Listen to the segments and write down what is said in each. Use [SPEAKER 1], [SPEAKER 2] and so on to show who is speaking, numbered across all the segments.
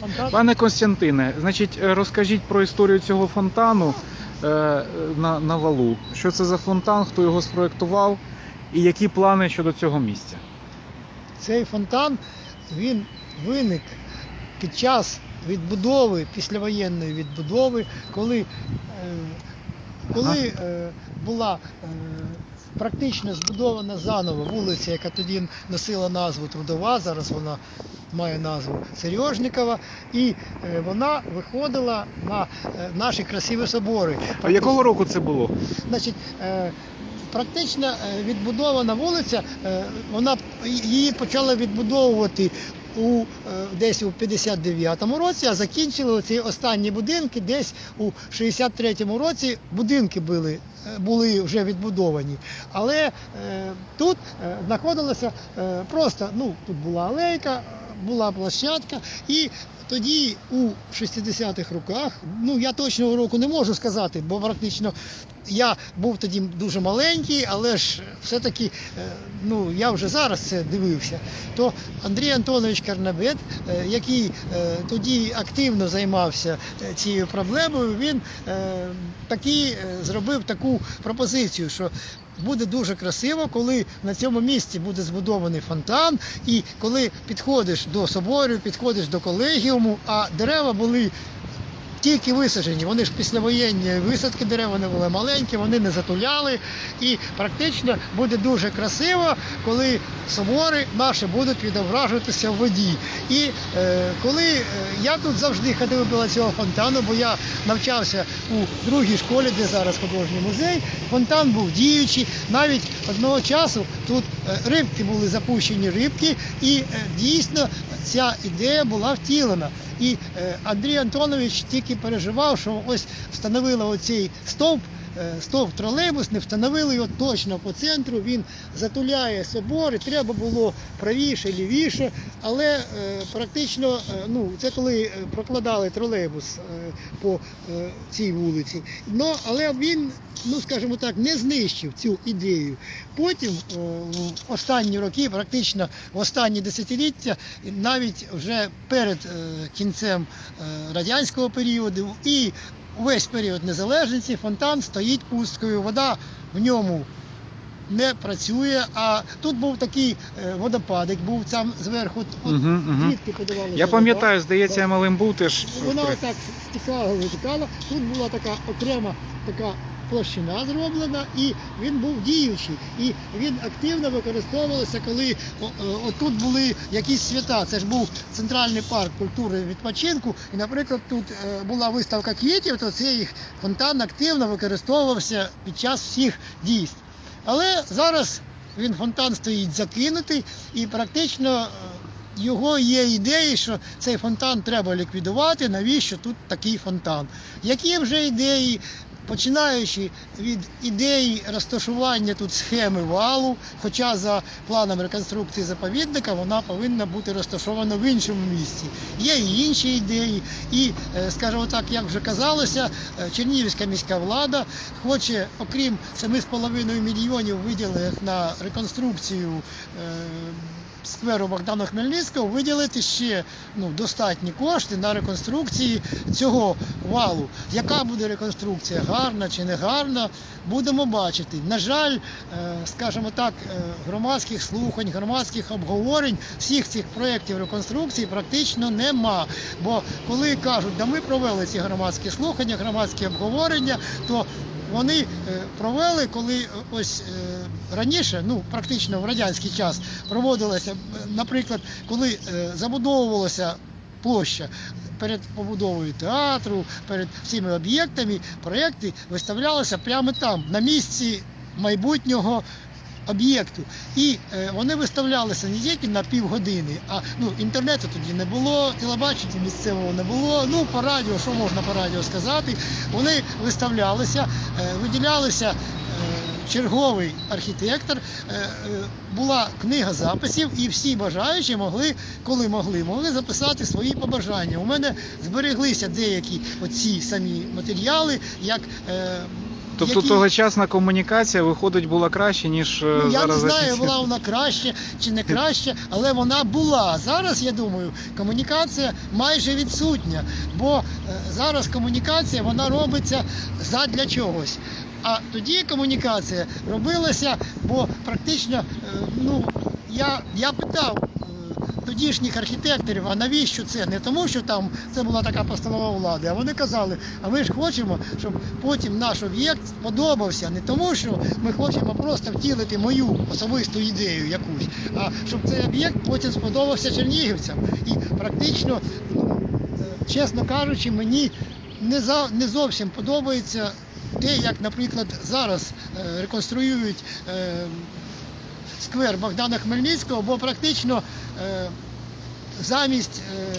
[SPEAKER 1] фонтан.
[SPEAKER 2] Пане Костянтине, значить, е, розкажіть про історію цього фонтану е, на, на валу. Що це за фонтан, хто його спроектував і які плани щодо цього місця?
[SPEAKER 1] Цей фонтан він виник під час відбудови, післявоєнної відбудови, коли, е, коли е, була практично збудована заново вулиця, яка тоді носила назву Трудова, зараз вона має назву Сережникова, і е, вона виходила на е, наші красиві собори.
[SPEAKER 2] А якого року це було?
[SPEAKER 1] Значить, е, практично відбудована вулиця, вона її почали відбудовувати у е, десь у 59-му році, а закінчили ці останні будинки десь у 63-му році. Будинки були, е, були вже відбудовані. Але е, тут е, знаходилося е, просто, ну, тут була алейка, була площадка, і тоді у 60-х роках, ну я точного року не можу сказати, бо практично я був тоді дуже маленький, але ж все-таки е, ну, я вже зараз це дивився. То Андрій Антонович Карнабет, е, який е, тоді активно займався цією проблемою, він такі, е, зробив таку пропозицію, що буде дуже красиво, коли на цьому місці буде збудований фонтан, і коли підходиш до собору, підходиш до колегіуму, а дерева були тільки висаджені. Вони ж післявоєнні висадки дерев, вони були маленькі, вони не затуляли. І практично буде дуже красиво, коли собори наші будуть відображуватися в воді. І е, коли е, я тут завжди ходив біля цього фонтану, бо я навчався у другій школі, де зараз художній музей, фонтан був діючий. Навіть одного часу тут е, рибки були запущені рибки, і е, дійсно ця ідея була втілена. І Андрій Антонович тільки переживав, що ось встановили оцей стовп, стовп тролейбус, не встановили його точно по центру, він затуляє собори, треба було правіше, лівіше, але е, практично, е, ну, це коли е, прокладали тролейбус е, по е, цій вулиці. Ну, але він, ну скажімо так, не знищив цю ідею. Потім е, в останні роки, практично в останні десятиліття, навіть вже перед е, кінцем е, радянського періоду і увесь період незалежності фонтан стоїть пусткою. Вода в ньому не працює. А тут був такий е, водопадик, був там зверху, от,
[SPEAKER 2] Мгм, мгм.
[SPEAKER 1] звідки подавалося.
[SPEAKER 2] Я
[SPEAKER 1] вода.
[SPEAKER 2] пам'ятаю, здається, я малим був теж.
[SPEAKER 1] Вона отак стікала, витікала. Тут була така окрема така площина зроблена, і він був діючий. І він активно використовувався, коли о, отут були якісь свята. Це ж був центральний парк культури відпочинку. І, наприклад, тут е, була виставка квітів, то цей фонтан активно використовувався під час всіх дійств. Але зараз він фонтан стоїть закинутий і практично. е, його є ідеї, що цей фонтан треба ліквідувати, навіщо тут такий фонтан. Які вже ідеї, починаючи від ідеї розташування тут схеми валу, хоча за планом реконструкції заповідника вона повинна бути розташована в іншому місці. Є і інші ідеї, і, е, скажімо так, як вже казалося, е, Чернігівська міська влада хоче, окрім 7,5 мільйонів виділених на реконструкцію е, скверу Богдана Хмельницького виділити ще ну, достатні кошти на реконструкції цього валу. Яка буде реконструкція, гарна чи не гарна, будемо бачити. На жаль, е, скажімо так, е, громадських слухань, громадських обговорень всіх цих проєктів реконструкції практично нема. Бо коли кажуть, да ми провели ці громадські слухання, громадські обговорення, то вони е, провели, коли е, ось е, раніше, ну практично в радянський час, проводилося, наприклад, коли забудовувалася площа перед побудовою театру, перед всіми об'єктами, проєкти виставлялися прямо там, на місці майбутнього. Об'єкту. І е, вони виставлялися не тільки на півгодини, а ну, інтернету тоді не було, телебачення місцевого не було. Ну, по радіо, що можна по радіо сказати, вони виставлялися, е, виділялися е, черговий архітектор, е, е, була книга записів, і всі бажаючі могли, коли могли, могли записати свої побажання. У мене збереглися деякі оці самі матеріали, як
[SPEAKER 2] Тобто
[SPEAKER 1] які-
[SPEAKER 2] тогочасна комунікація виходить була краще, ніж е,
[SPEAKER 1] Ну, я не знаю, була вона краще чи не краще, але вона була. Зараз я думаю, комунікація майже відсутня, бо е, зараз комунікація вона робиться задля чогось. А тоді комунікація робилася, бо практично, е, ну я, я питав. Тодішніх архітекторів, а навіщо це? Не тому, що там це була така постанова влади, а вони казали, а ми ж хочемо, щоб потім наш об'єкт сподобався. Не тому, що ми хочемо просто втілити мою особисту ідею якусь, а щоб цей об'єкт потім сподобався чернігівцям. І практично, ну, чесно кажучи, мені не, за, не зовсім подобається те, як, наприклад, зараз е, реконструюють. Е, сквер Богдана Хмельницького, бо практично е, замість е,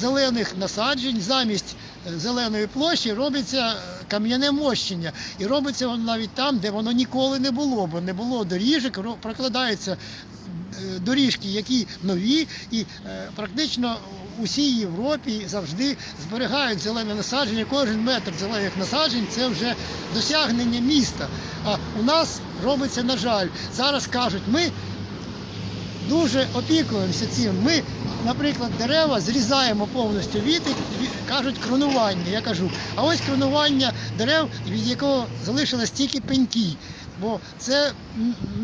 [SPEAKER 1] зелених насаджень, замість е, зеленої площі робиться е, кам'яне мощення. І робиться воно навіть там, де воно ніколи не було, бо не було доріжок, прокладаються доріжки, які нові, і практично у всій Європі завжди зберігають зелене насадження. Кожен метр зелених насаджень це вже досягнення міста. А у нас робиться, на жаль, зараз кажуть, ми дуже опікуємося цим. Ми, наприклад, дерева зрізаємо повністю від- кажуть кронування. Я кажу, а ось кронування дерев, від якого залишилось тільки пеньки. Бо це,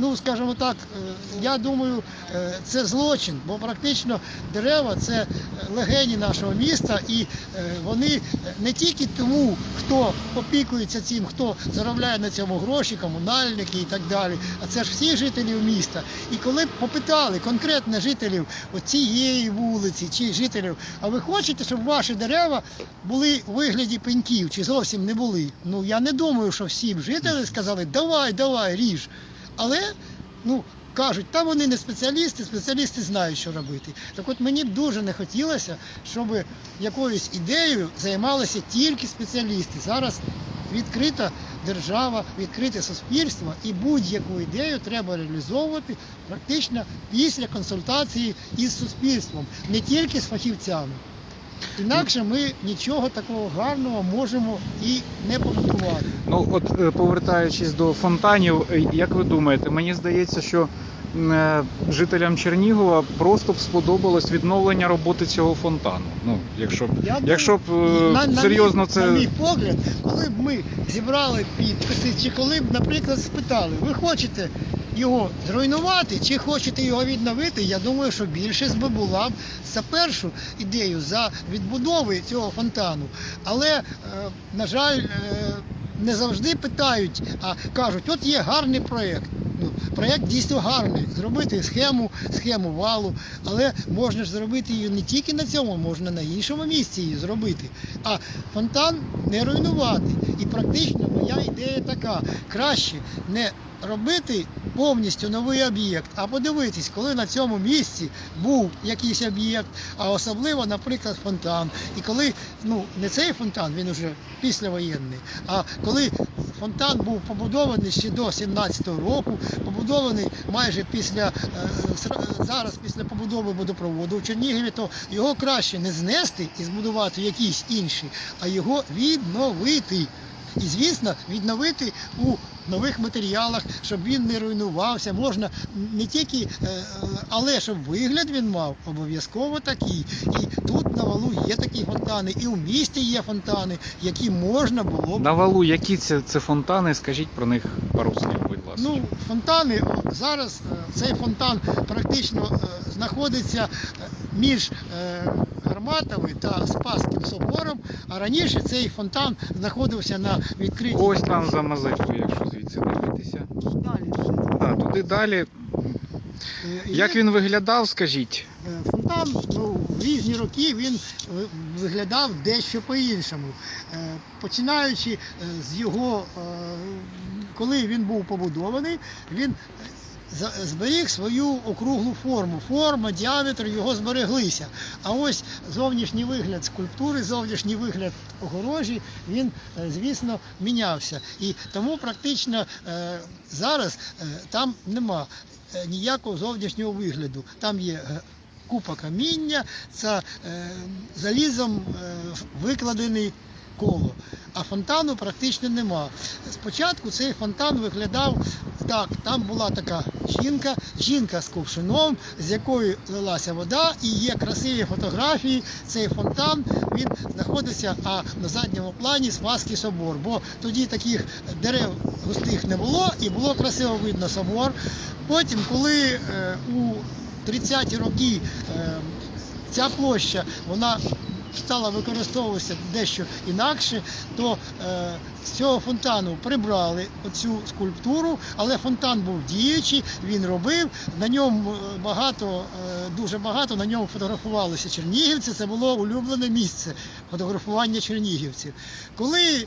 [SPEAKER 1] ну скажімо так, е, я думаю, е, це злочин, бо практично дерева це е, легені нашого міста, і вони не тільки тому, хто опікується цим, хто заробляє на цьому гроші, комунальники і так далі, а це ж всі жителі міста. І коли б попитали конкретно жителів цієї вулиці чи жителів, а ви хочете, щоб ваші дерева були у вигляді пеньків, чи зовсім не були? Ну я не думаю, що всі б жителі сказали, давай, давай, ріж. Але ну, кажуть, та вони не спеціалісти, спеціалісти знають, що робити. Так от мені б дуже не хотілося, щоб якоюсь ідеєю займалися тільки спеціалісти. Зараз відкрита держава, відкрите суспільство, і будь-яку ідею треба реалізовувати практично після консультації із суспільством, не тільки з фахівцями. Інакше ми нічого такого гарного можемо і не побудувати.
[SPEAKER 2] Ну, от е, повертаючись до фонтанів, е, як ви думаєте, мені здається, що жителям Чернігова просто б сподобалось відновлення роботи цього фонтану. Ну, якщо б,
[SPEAKER 1] Я
[SPEAKER 2] якщо б е,
[SPEAKER 1] на, на
[SPEAKER 2] серйозно
[SPEAKER 1] мій,
[SPEAKER 2] це.
[SPEAKER 1] на мій погляд, коли б ми зібрали підписи, чи коли б, наприклад, спитали, ви хочете його зруйнувати, чи хочете його відновити, я думаю, що більшість би була б за першу ідею, за відбудови цього фонтану. Але, е, на жаль, е, не завжди питають, а кажуть, от є гарний проєкт. Ну, проєкт дійсно гарний. Зробити схему, схему валу, але можна ж зробити її не тільки на цьому, можна на іншому місці її зробити. А фонтан не руйнувати. І практично моя ідея така: краще не робити повністю новий об'єкт, а подивитись, коли на цьому місці був якийсь об'єкт, а особливо, наприклад, фонтан. І коли ну не цей фонтан, він уже післявоєнний, а коли фонтан був побудований ще до 17-го року, побудований майже після е, зараз після побудови водопроводу в Чернігові, то його краще не знести і збудувати якийсь інший, а його відновити. І, звісно, відновити у нових матеріалах, щоб він не руйнувався. Можна не тільки, е, е, але щоб вигляд він мав обов'язково такий. І тут на валу є такі фонтани, і в місті є фонтани, які можна було б
[SPEAKER 2] На валу, які це, це фонтани, скажіть про них пару слів, будь ласка.
[SPEAKER 1] Ну, фонтани зараз е, цей фонтан практично знаходиться між е, Гарматовим та Спаським собором, а раніше цей фонтан знаходився на відкритій
[SPEAKER 2] Ось там за мазечкою, якщо звідси дивитися.
[SPEAKER 1] далі.
[SPEAKER 2] А, туди далі.
[SPEAKER 1] Е, і
[SPEAKER 2] Як він виглядав, скажіть?
[SPEAKER 1] Е, Фонтан ну, в різні роки він виглядав дещо по-іншому. Е, Починаючи е, з його, е, коли він був побудований, він зберіг свою округлу форму. Форма, діаметр його збереглися. А ось зовнішній вигляд скульптури, зовнішній вигляд огорожі, він, е, звісно, мінявся. І тому практично е, зараз е, там нема ніякого зовнішнього вигляду. Там є купа каміння, це залізом викладений коло. А фонтану практично нема. Спочатку цей фонтан виглядав так, там була така жінка, жінка з кувшином, з якої лилася вода, і є красиві фотографії. Цей фонтан він знаходиться а на задньому плані Спасський собор. Бо тоді таких дерев густих не було і було красиво видно собор. Потім, коли е, у 30-ті роки е, ця площа вона стала використовуватися дещо інакше, то е, з цього фонтану прибрали оцю скульптуру, але фонтан був діючий, він робив, на ньому е, багато, е, дуже багато на ньому фотографувалися чернігівці. Це було улюблене місце фотографування чернігівців. Коли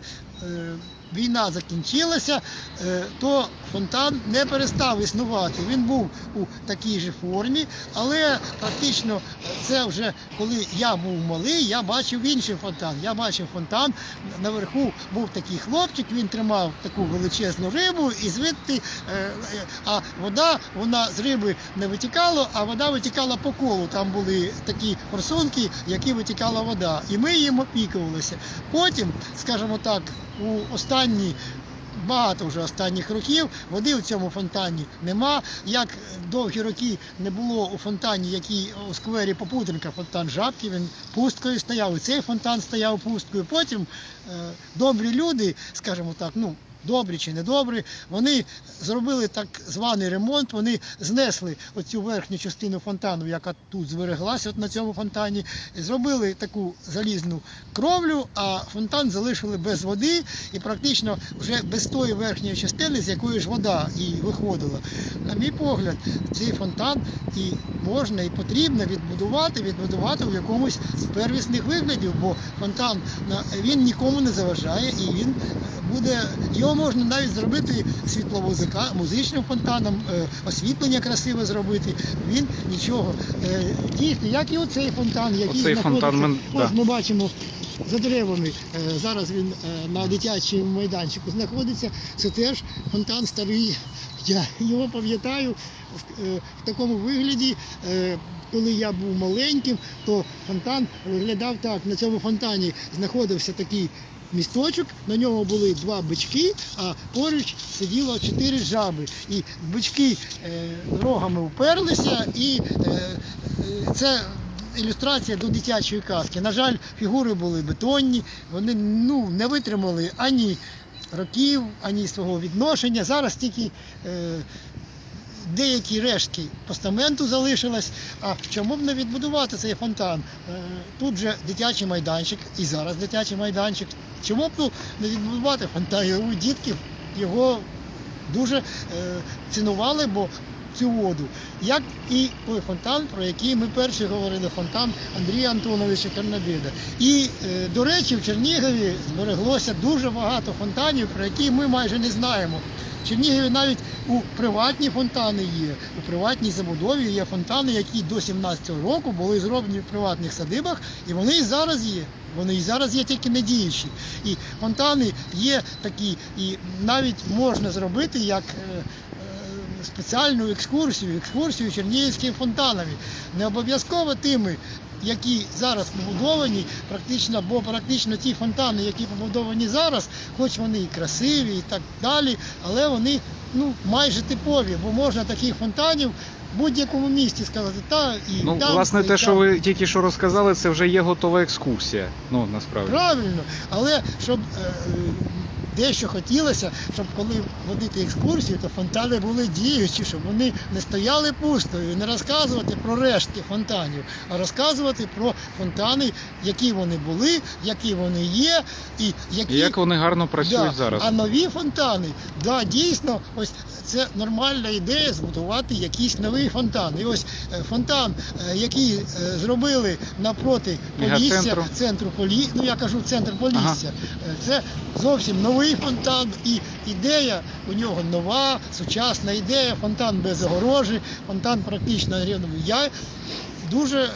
[SPEAKER 1] війна закінчилася, е, то фонтан не перестав існувати. Він був у такій же формі, але практично це вже коли я був малий, я бачив інший фонтан. Я бачив фонтан, наверху був такий хлопчик, він тримав таку величезну рибу і звідти, е, е, а вода, вона з риби не витікала, а вода витікала по колу. Там були такі форсунки, які витікала вода. І ми їм опікувалися. Потім, скажімо так, у останні багато вже останніх років води у цьому фонтані нема. Як довгі роки не було у фонтані, який у сквері Попутенка, фонтан Жабки, він пусткою стояв, і цей фонтан стояв пусткою. Потім е, добрі люди, скажімо так, ну. Добрі чи недобрі, вони зробили так званий ремонт, вони знесли оцю верхню частину фонтану, яка тут збереглася от на цьому фонтані, зробили таку залізну кровлю, а фонтан залишили без води і практично вже без тої верхньої частини, з якої ж вода і виходила. На мій погляд, цей фонтан і можна, і потрібно відбудувати, відбудувати в якомусь з первісних виглядів, бо фонтан він нікому не заважає і він буде, його можна навіть зробити світловозика, музичним фонтаном, е, освітлення красиве зробити. Він нічого. Е, Дійсно, як і оцей фонтан, який
[SPEAKER 2] Оцей
[SPEAKER 1] знаходиться,
[SPEAKER 2] фонтан ми-
[SPEAKER 1] ось
[SPEAKER 2] да.
[SPEAKER 1] ми бачимо за деревами. е, Зараз він е, на дитячому майданчику знаходиться. Це теж фонтан старий. Я його пам'ятаю в, е, такому вигляді. е, Коли я був маленьким, то фонтан виглядав так. На цьому фонтані знаходився такий місточок, на ньому були два бички, а поруч сиділо чотири жаби. І бички е, рогами вперлися, і е, е, це ілюстрація до дитячої казки. На жаль, фігури були бетонні, вони ну, не витримали ані років, ані свого відношення. Зараз тільки деякі рештки постаменту залишилось. А чому б не відбудувати цей фонтан? Е, Тут же дитячий майданчик, і зараз дитячий майданчик. Чому б ну, не відбудувати фонтан? У дітків його дуже е, цінували, бо цю воду. Як і той фонтан, про який ми перші говорили, фонтан Андрія Антоновича Карнабіда. І, е, до речі, в Чернігові збереглося дуже багато фонтанів, про які ми майже не знаємо. В Чернігові навіть у приватні фонтани є. У приватній забудові є фонтани, які до 17-го року були зроблені в приватних садибах, і вони і зараз є. Вони і зараз є тільки не діючі. І фонтани є такі, і навіть можна зробити як е, спеціальну екскурсію, екскурсію чернігівськими фонтанами. Не обов'язково тими, які зараз побудовані, практично, бо практично ті фонтани, які побудовані зараз, хоч вони і красиві, і так далі, але вони ну, майже типові, бо можна таких фонтанів в будь-якому місті сказати, та і
[SPEAKER 2] Ну,
[SPEAKER 1] там,
[SPEAKER 2] власне,
[SPEAKER 1] і
[SPEAKER 2] те, що ви тільки що розказали, це вже є готова екскурсія. Ну, насправді.
[SPEAKER 1] Правильно, але щоб е, дещо хотілося, щоб коли водити екскурсію, то фонтани були діючі, щоб вони не стояли пустою, і не розказувати про рештки фонтанів, а розказувати про фонтани, які вони були, які вони є, і які
[SPEAKER 2] І як вони гарно працюють
[SPEAKER 1] Да,
[SPEAKER 2] зараз.
[SPEAKER 1] А нові фонтани, да, дійсно, ось це нормальна ідея збудувати якийсь новий фонтан. І ось е, фонтан, е, який е, зробили напроти Полісся, центру Полі... ну я кажу центр Полісся. Е, Це зовсім новий фонтан, і ідея у нього нова, сучасна ідея, фонтан без огорожі, фонтан практично рівному. Я дуже е,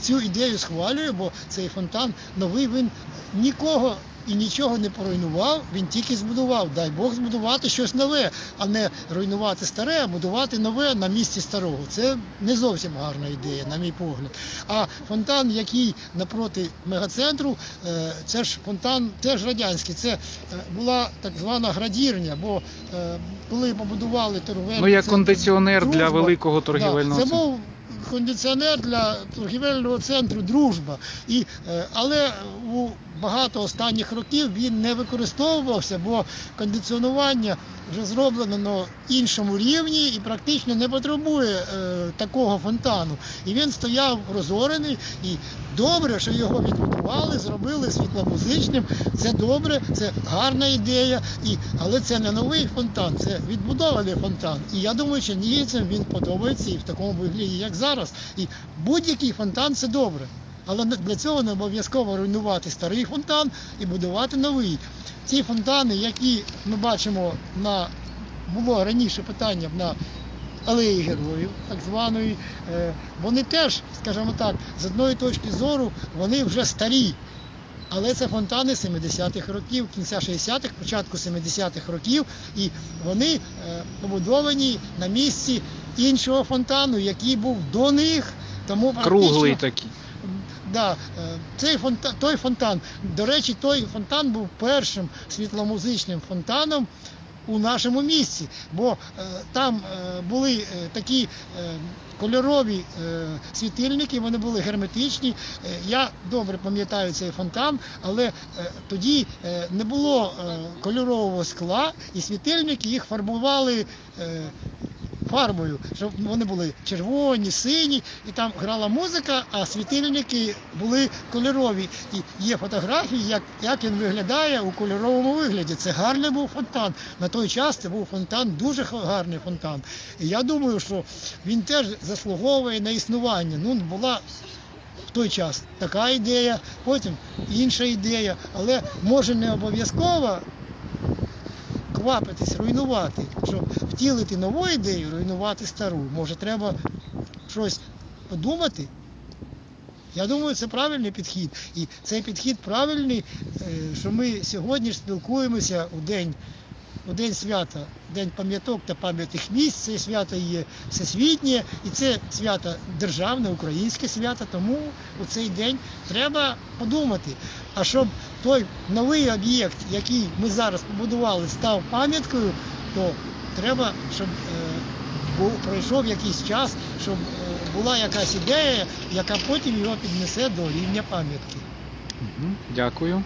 [SPEAKER 1] цю ідею схвалюю, бо цей фонтан новий, він нікого і нічого не поруйнував, він тільки збудував. Дай Бог збудувати щось нове, а не руйнувати старе, а будувати нове на місці старого. Це не зовсім гарна ідея, на мій погляд. А фонтан, який напроти мегацентру, е, це ж фонтан, теж радянський. Це е, була так звана градірня, бо е, коли побудували торговельний
[SPEAKER 2] Ну, як
[SPEAKER 1] центр
[SPEAKER 2] кондиціонер для великого торгівельного
[SPEAKER 1] це
[SPEAKER 2] центру.
[SPEAKER 1] був кондиціонер для торгівельного центру Дружба. І, але у багато останніх років він не використовувався, бо кондиціонування вже зроблено на іншому рівні і практично не потребує е, такого фонтану. І він стояв розорений і добре, що його відбудували, зробили світломузичним. Це добре, це гарна ідея. І, але це не новий фонтан, це відбудований фонтан. І я думаю, що чернігівцям він подобається і в такому вигляді, як зараз. І будь-який фонтан це добре. Але для цього не обов'язково руйнувати старий фонтан і будувати новий. Ці фонтани, які ми бачимо на було раніше питання на алеї героїв, так званої, е, вони теж, скажімо так, з одної точки зору, вони вже старі. Але це фонтани 70-х років, кінця 60-х, початку 70-х років, і вони е, побудовані на місці іншого фонтану, який був до них. Тому
[SPEAKER 2] Круглий такий.
[SPEAKER 1] Да, е, цей фонтан, той фонтан, до речі, той фонтан був першим світломузичним фонтаном у нашому місці, бо е, там е, були такі кольорові е, світильники, вони були герметичні. Е, я добре пам'ятаю цей фонтан, але е, тоді не було кольорового скла, і світильники їх фарбували. Фарбою, щоб вони були червоні, сині, і там грала музика, а світильники були кольорові. І є фотографії, як, як він виглядає у кольоровому вигляді. Це гарний був фонтан. На той час це був фонтан, дуже гарний фонтан. І я думаю, що він теж заслуговує на існування. Ну, була в той час така ідея, потім інша ідея, але може не обов'язково квапитись, руйнувати, щоб втілити нову ідею, руйнувати стару. Може, треба щось подумати. Я думаю, це правильний підхід. І цей підхід правильний, е, що ми сьогодні ж спілкуємося у день, у день свята, день пам'яток та пам'ятних місць. Це свято є всесвітнє, і це свято державне, українське свято. Тому у цей день треба подумати. А щоб той новий об'єкт, який ми зараз побудували, став пам'яткою, то треба, щоб е, пройшов якийсь час, щоб е, була якась ідея, яка потім його піднесе до рівня пам'ятки.
[SPEAKER 2] Дякую.